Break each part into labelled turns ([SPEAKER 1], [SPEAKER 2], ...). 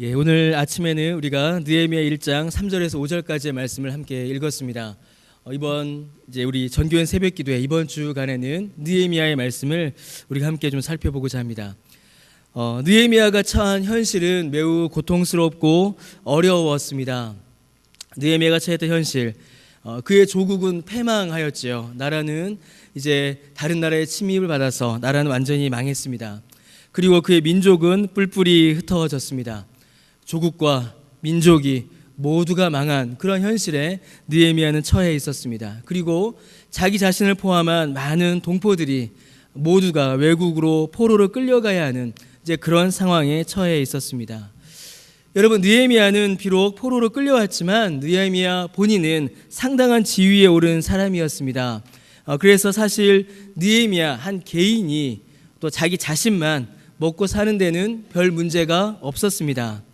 [SPEAKER 1] 예, 오늘 아침에는 우리가 느헤미야 1장 3절에서 5절까지의 말씀을 함께 읽었습니다. 어, 이번 이제 우리 전교회 새벽 기도회 이번 주간에는 느헤미야의 말씀을 우리가 함께 좀 살펴보고자 합니다. 어, 느헤미야가 처한 현실은 매우 고통스럽고 어려웠습니다. 느헤미야가 처했던 현실, 어, 그의 조국은 패망하였지요. 나라는 이제 다른 나라의 침입을 받아서 나라는 완전히 망했습니다. 그리고 그의 민족은 뿔뿔이 흩어졌습니다. 조국과 민족이 모두가 망한 그런 현실에 느헤미야는 처해 있었습니다. 그리고 자기 자신을 포함한 많은 동포들이 모두가 외국으로 포로로 끌려가야 하는 이제 그런 상황에 처해 있었습니다. 여러분 느헤미야는 비록 포로로 끌려왔지만 느헤미야 본인은 상당한 지위에 오른 사람이었습니다. 어, 그래서 사실 느헤미야 한 개인이 또 자기 자신만 먹고 사는 데는 별 문제가 없었습니다.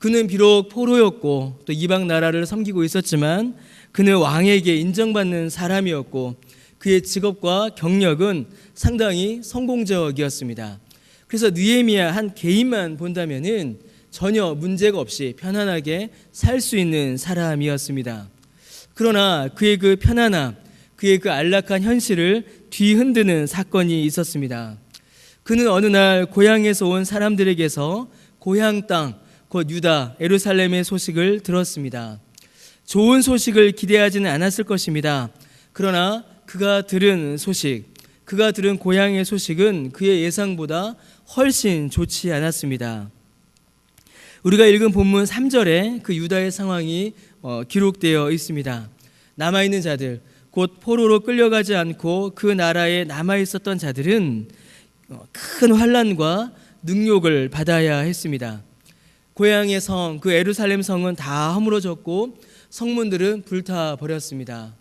[SPEAKER 1] 그는 비록 포로였고 또 이방 나라를 섬기고 있었지만 그는 왕에게 인정받는 사람이었고 그의 직업과 경력은 상당히 성공적이었습니다. 그래서 느헤미야 한 개인만 본다면은 전혀 문제가 없이 편안하게 살 수 있는 사람이었습니다. 그러나 그의 그 편안함, 그의 그 안락한 현실을 뒤흔드는 사건이 있었습니다. 그는 어느 날 고향에서 온 사람들에게서 고향 땅, 곧 유다 에루살렘의 소식을 들었습니다. 좋은 소식을 기대하지는 않았을 것입니다. 그러나 그가 들은 소식, 그가 들은 고향의 소식은 그의 예상보다 훨씬 좋지 않았습니다. 우리가 읽은 본문 3절에 그 유다의 상황이 어, 기록되어 있습니다. 남아 있는 자들, 곧 포로로 끌려가지 않고 그 나라에 남아 있었던 자들은 어, 큰 환란과 능욕을 받아야 했습니다. 고향의 성, 그 에루살렘 성은 다 허물어졌고 성문들은 불타 버렸습니다.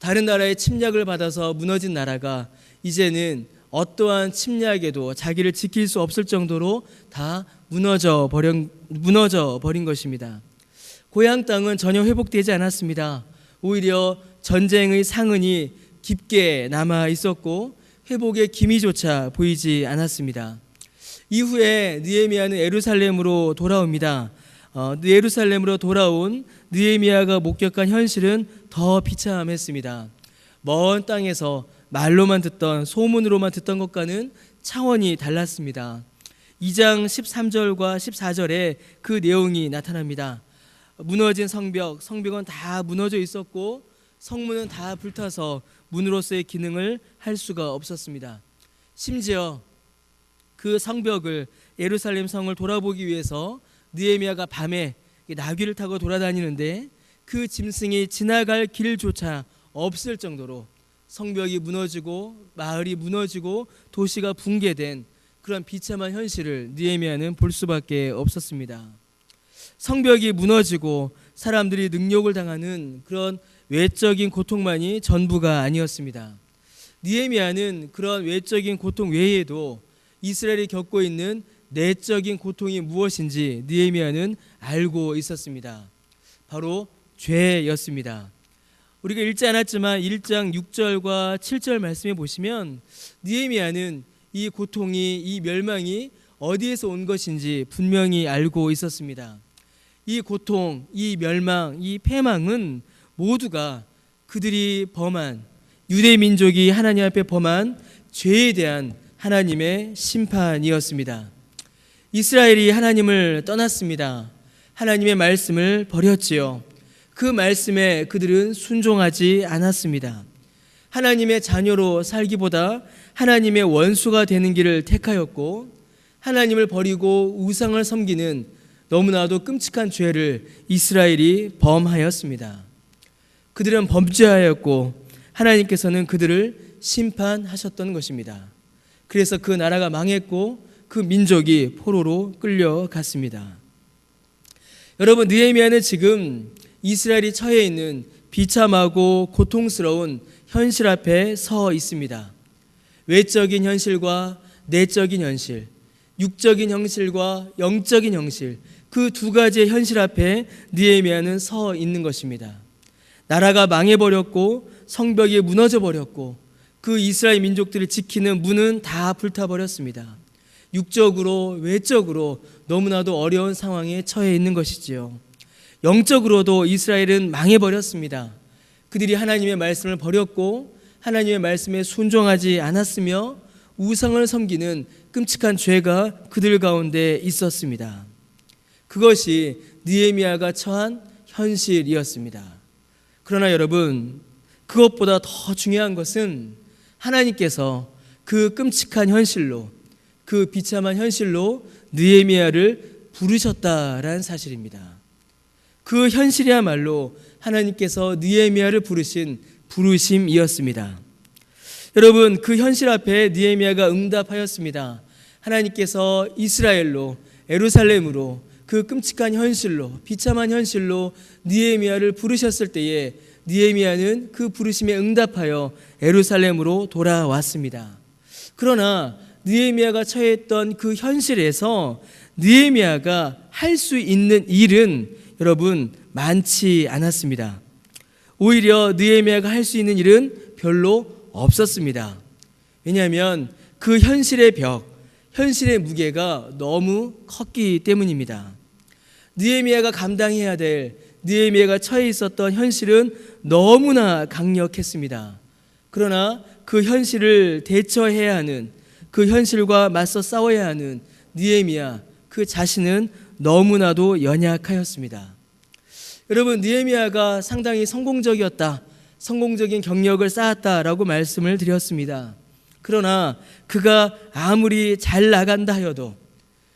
[SPEAKER 1] 다른 나라의 침략을 받아서 무너진 나라가 이제는 어떠한 침략에도 자기를 지킬 수 없을 정도로 다 무너져 버린, 무너져 버린 것입니다. 고향 땅은 전혀 회복되지 않았습니다. 오히려 전쟁의 상흔이 깊게 남아 있었고 회복의 기미조차 보이지 않았습니다. 이후에 느헤미야는 에루살렘으로 돌아옵니다. 어, 예루살렘으로 돌아온 느헤미야가 목격한 현실은 더 비참했습니다. 먼 땅에서 말로만 듣던 소문으로만 듣던 것과는 차원이 달랐습니다. 2장 13절과 14절에 그 내용이 나타납니다. 무너진 성벽, 성벽은 다 무너져 있었고 성문은 다 불타서 문으로서의 기능을 할 수가 없었습니다. 심지어 그 성벽을 예루살렘 성을 돌아보기 위해서 느헤미야가 밤에 나귀를 타고 돌아다니는데 그 짐승이 지나갈 길조차 없을 정도로 성벽이 무너지고 마을이 무너지고 도시가 붕괴된 그런 비참한 현실을 느헤미야는 볼 수밖에 없었습니다. 성벽이 무너지고 사람들이 능욕을 당하는 그런 외적인 고통만이 전부가 아니었습니다. 느헤미야는 그런 외적인 고통 외에도 이스라엘이 겪고 있는 내적인 고통이 무엇인지 느헤미야는 알고 있었습니다. 바로 죄였습니다. 우리가 읽지 않았지만 1장 6절과 7절 말씀에 보시면 느헤미야는 이 고통이 이 멸망이 어디에서 온 것인지 분명히 알고 있었습니다. 이 고통, 이 멸망, 이 패망은 모두가 그들이 범한 유대 민족이 하나님 앞에 범한 죄에 대한 하나님의 심판이었습니다. 이스라엘이 하나님을 떠났습니다. 하나님의 말씀을 버렸지요. 그 말씀에 그들은 순종하지 않았습니다. 하나님의 자녀로 살기보다 하나님의 원수가 되는 길을 택하였고 하나님을 버리고 우상을 섬기는 너무나도 끔찍한 죄를 이스라엘이 범하였습니다. 그들은 범죄하였고 하나님께서는 그들을 심판하셨던 것입니다. 그래서 그 나라가 망했고 그 민족이 포로로 끌려갔습니다. 여러분 느헤미야는 지금 이스라엘이 처해 있는 비참하고 고통스러운 현실 앞에 서 있습니다. 외적인 현실과 내적인 현실, 육적인 현실과 영적인 현실 그 두 가지의 현실 앞에 느헤미야는 서 있는 것입니다. 나라가 망해 버렸고 성벽이 무너져 버렸고 그 이스라엘 민족들을 지키는 문은 다 불타버렸습니다. 육적으로 외적으로 너무나도 어려운 상황에 처해 있는 것이지요. 영적으로도 이스라엘은 망해 버렸습니다. 그들이 하나님의 말씀을 버렸고 하나님의 말씀에 순종하지 않았으며 우상을 섬기는 끔찍한 죄가 그들 가운데 있었습니다. 그것이 느헤미야가 처한 현실이었습니다. 그러나 여러분 그것보다 더 중요한 것은 하나님께서 그 끔찍한 현실로 그 비참한 현실로 느헤미야를 부르셨다라는 사실입니다. 그 현실이야말로 하나님께서 느헤미야를 부르신 부르심이었습니다. 여러분 그 현실 앞에 느헤미야가 응답하였습니다. 하나님께서 이스라엘로 에루살렘으로 그 끔찍한 현실로 비참한 현실로 느헤미야를 부르셨을 때에 느헤미야는 그 부르심에 응답하여 에루살렘으로 돌아왔습니다. 그러나 느헤미야가 처했던 그 현실에서 느헤미야가 할 수 있는 일은 여러분 많지 않았습니다. 오히려 느헤미야가 할 수 있는 일은 별로 없었습니다. 왜냐하면 그 현실의 벽, 현실의 무게가 너무 컸기 때문입니다. 느헤미야가 감당해야 될 느헤미야가 처해 있었던 현실은 너무나 강력했습니다. 그러나 그 현실을 대처해야 하는 그 현실과 맞서 싸워야 하는 느헤미야 그 자신은 너무나도 연약하였습니다. 여러분 느헤미야가 상당히 성공적이었다. 성공적인 경력을 쌓았다라고 말씀을 드렸습니다. 그러나 그가 아무리 잘 나간다 하여도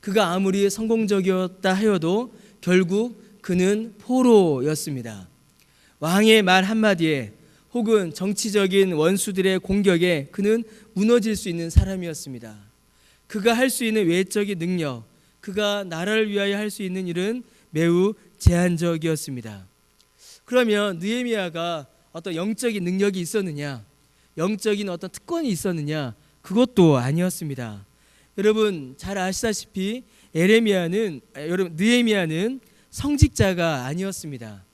[SPEAKER 1] 그가 아무리 성공적이었다 하여도 결국 그는 포로였습니다. 왕의 말 한마디에 혹은 정치적인 원수들의 공격에 그는 무너질 수 있는 사람이었습니다. 그가 할 수 있는 외적인 능력, 그가 나라를 위하여 할 수 있는 일은 매우 제한적이었습니다. 그러면 느헤미야가 어떤 영적인 능력이 있었느냐? 영적인 어떤 특권이 있었느냐? 그것도 아니었습니다. 여러분 잘 아시다시피 에레미야는 아, 여러분 느헤미야는 성직자가 아니었습니다.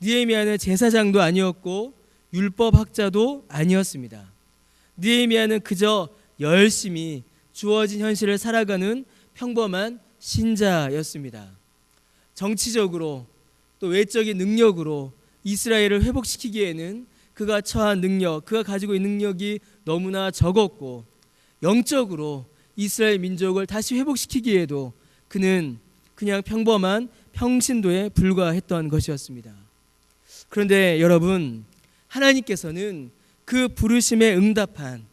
[SPEAKER 1] 느헤미야는 제사장도 아니었고 율법 학자도 아니었습니다. 느헤미야는 그저 열심히 주어진 현실을 살아가는 평범한 신자였습니다. 정치적으로 또 외적인 능력으로 이스라엘을 회복시키기에는 그가 처한 능력, 그가 가지고 있는 능력이 너무나 적었고 영적으로 이스라엘 민족을 다시 회복시키기에도 그는 그냥 평범한 평신도에 불과했던 것이었습니다. 그런데 여러분, 하나님께서는 그 부르심에 응답한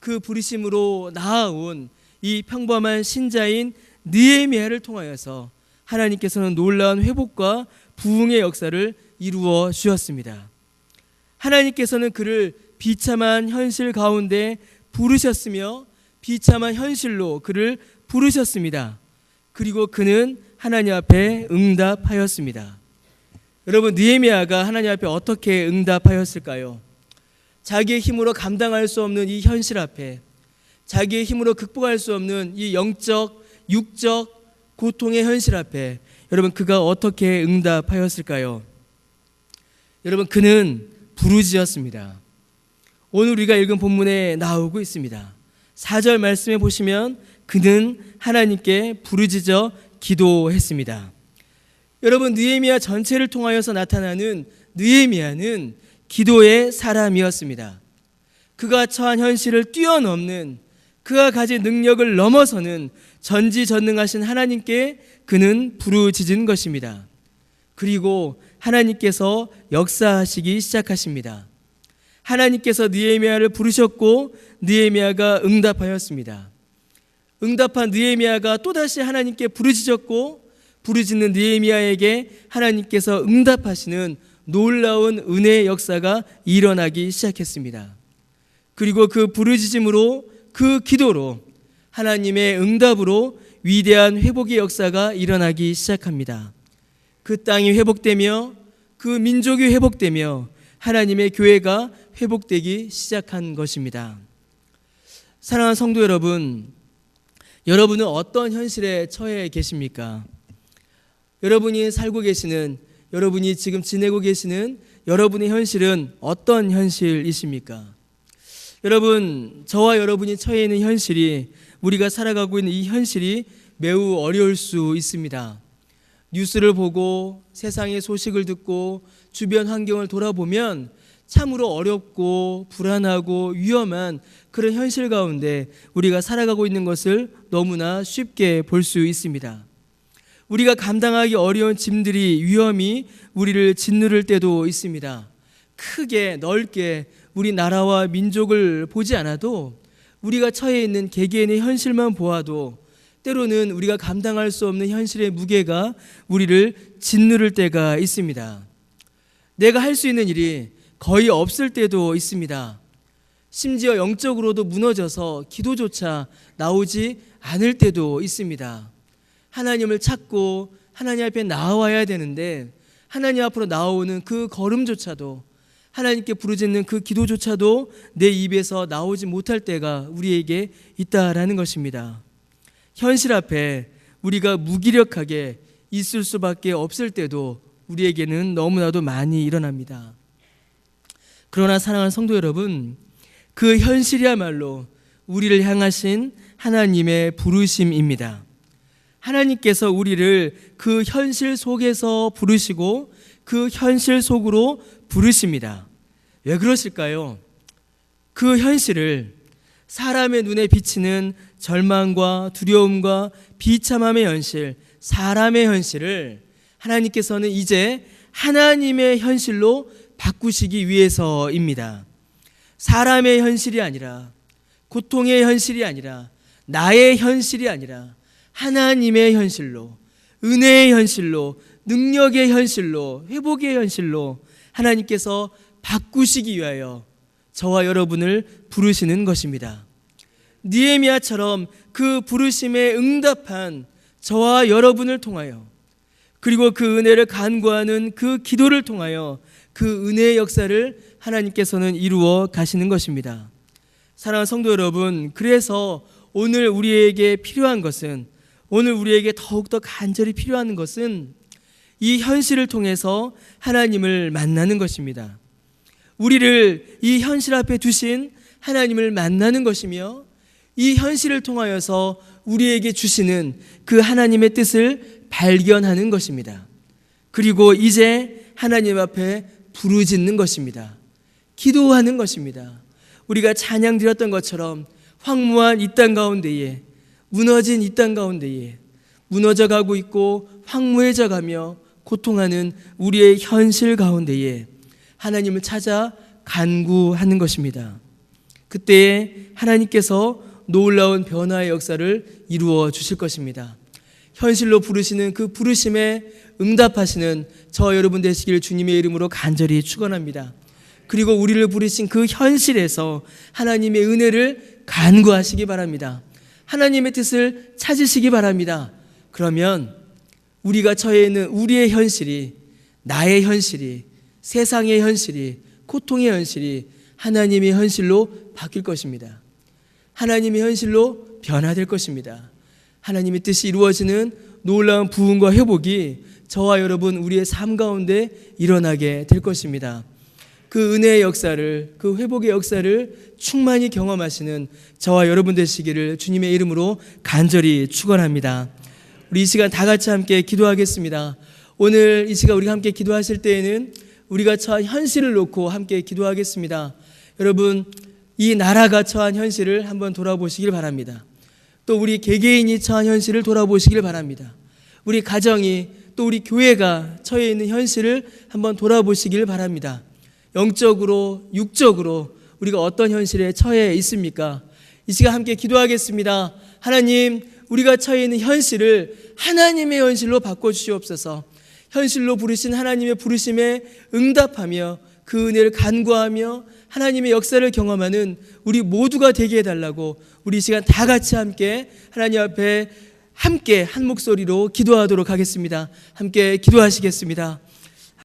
[SPEAKER 1] 그 부르심으로 나아온 이 평범한 신자인 느헤미야를 통하여서 하나님께서는 놀라운 회복과 부흥의 역사를 이루어 주셨습니다. 하나님께서는 그를 비참한 현실 가운데 부르셨으며 비참한 현실로 그를 부르셨습니다. 그리고 그는 하나님 앞에 응답하였습니다. 여러분 느헤미야가 하나님 앞에 어떻게 응답하였을까요? 자기의 힘으로 감당할 수 없는 이 현실 앞에 자기의 힘으로 극복할 수 없는 이 영적 육적 고통의 현실 앞에 여러분 그가 어떻게 응답하였을까요? 여러분 그는 부르짖었습니다. 오늘 우리가 읽은 본문에 나오고 있습니다. 4절 말씀에 보시면 그는 하나님께 부르짖어 기도했습니다. 여러분 느헤미야 전체를 통하여서 나타나는 느헤미야는 기도의 사람이었습니다. 그가 처한 현실을 뛰어넘는 그가 가진 능력을 넘어서는 전지전능하신 하나님께 그는 부르짖은 것입니다. 그리고 하나님께서 역사하시기 시작하십니다. 하나님께서 느헤미야를 부르셨고 느헤미야가 응답하였습니다. 응답한 느헤미야가 또다시 하나님께 부르짖었고 부르짖는 느헤미야에게 하나님께서 응답하시는 놀라운 은혜의 역사가 일어나기 시작했습니다. 그리고 그 부르짖음으로 그 기도로 하나님의 응답으로 위대한 회복의 역사가 일어나기 시작합니다. 그 땅이 회복되며 그 민족이 회복되며 하나님의 교회가 회복되기 시작한 것입니다. 사랑하는 성도 여러분, 여러분은 어떤 현실에 처해 계십니까? 여러분이 살고 계시는, 여러분이 지금 지내고 계시는 여러분의 현실은 어떤 현실이십니까? 여러분, 저와 여러분이 처해 있는 현실이 우리가 살아가고 있는 이 현실이 매우 어려울 수 있습니다. 뉴스를 보고 세상의 소식을 듣고 주변 환경을 돌아보면 참으로 어렵고 불안하고 위험한 그런 현실 가운데 우리가 살아가고 있는 것을 너무나 쉽게 볼 수 있습니다. 우리가 감당하기 어려운 짐들이 위험이 우리를 짓누를 때도 있습니다. 크게 넓게 우리 나라와 민족을 보지 않아도 우리가 처해 있는 개개인의 현실만 보아도 때로는 우리가 감당할 수 없는 현실의 무게가 우리를 짓누를 때가 있습니다. 내가 할 수 있는 일이 거의 없을 때도 있습니다. 심지어 영적으로도 무너져서 기도조차 나오지 않을 때도 있습니다. 하나님을 찾고 하나님 앞에 나와야 되는데 하나님 앞으로 나오는 그 걸음조차도 하나님께 부르짖는 그 기도조차도 내 입에서 나오지 못할 때가 우리에게 있다라는 것입니다. 현실 앞에 우리가 무기력하게 있을 수밖에 없을 때도 우리에게는 너무나도 많이 일어납니다. 그러나 사랑하는 성도 여러분, 그 현실이야말로 우리를 향하신 하나님의 부르심입니다. 하나님께서 우리를 그 현실 속에서 부르시고 그 현실 속으로 부르십니다. 왜 그러실까요? 그 현실을 사람의 눈에 비치는 절망과 두려움과 비참함의 현실, 사람의 현실을 하나님께서는 이제 하나님의 현실로 바꾸시기 위해서입니다. 사람의 현실이 아니라 고통의 현실이 아니라 나의 현실이 아니라 하나님의 현실로 은혜의 현실로 능력의 현실로 회복의 현실로 하나님께서 바꾸시기 위하여 저와 여러분을 부르시는 것입니다. 니에미아처럼 그 부르심에 응답한 저와 여러분을 통하여 그리고 그 은혜를 간구하는 그 기도를 통하여 그 은혜의 역사를 하나님께서는 이루어 가시는 것입니다. 사랑하는 성도 여러분, 그래서 오늘 우리에게 필요한 것은 오늘 우리에게 더욱더 간절히 필요한 것은 이 현실을 통해서 하나님을 만나는 것입니다. 우리를 이 현실 앞에 두신 하나님을 만나는 것이며 이 현실을 통하여서 우리에게 주시는 그 하나님의 뜻을 발견하는 것입니다. 그리고 이제 하나님 앞에 부르짖는 것입니다. 기도하는 것입니다. 우리가 찬양 드렸던 것처럼 황무한 이 땅 가운데에 무너진 이 땅 가운데에 무너져 가고 있고 황무해져 가며 고통하는 우리의 현실 가운데에 하나님을 찾아 간구하는 것입니다. 그때에 하나님께서 놀라운 변화의 역사를 이루어 주실 것입니다. 현실로 부르시는 그 부르심에 응답하시는 저 여러분 되시길 주님의 이름으로 간절히 축원합니다. 그리고 우리를 부르신 그 현실에서 하나님의 은혜를 간구하시기 바랍니다. 하나님의 뜻을 찾으시기 바랍니다. 그러면 우리가 처해 있는 우리의 현실이 나의 현실이 세상의 현실이 고통의 현실이 하나님의 현실로 바뀔 것입니다. 하나님의 현실로 변화될 것입니다. 하나님의 뜻이 이루어지는 놀라운 부흥과 회복이 저와 여러분 우리의 삶 가운데 일어나게 될 것입니다. 그 은혜의 역사를 그 회복의 역사를 충만히 경험하시는 저와 여러분 되시기를 주님의 이름으로 간절히 축원합니다. 우리 이 시간 다 같이 함께 기도하겠습니다. 오늘 이 시간 우리가 함께 기도하실 때에는 우리가 처한 현실을 놓고 함께 기도하겠습니다. 여러분 이 나라가 처한 현실을 한번 돌아보시길 바랍니다. 또 우리 개개인이 처한 현실을 돌아보시길 바랍니다. 우리 가정이 또 우리 교회가 처해 있는 현실을 한번 돌아보시길 바랍니다. 영적으로, 육적으로 우리가 어떤 현실에 처해 있습니까? 이 시간 함께 기도하겠습니다. 하나님, 우리가 처해 있는 현실을 하나님의 현실로 바꿔 주시옵소서. 현실로 부르신 하나님의 부르심에 응답하며 그 은혜를 간구하며 하나님의 역사를 경험하는 우리 모두가 되게 해달라고 우리 이 시간 다 같이 함께 하나님 앞에 함께 한 목소리로 기도하도록 하겠습니다. 함께 기도하시겠습니다.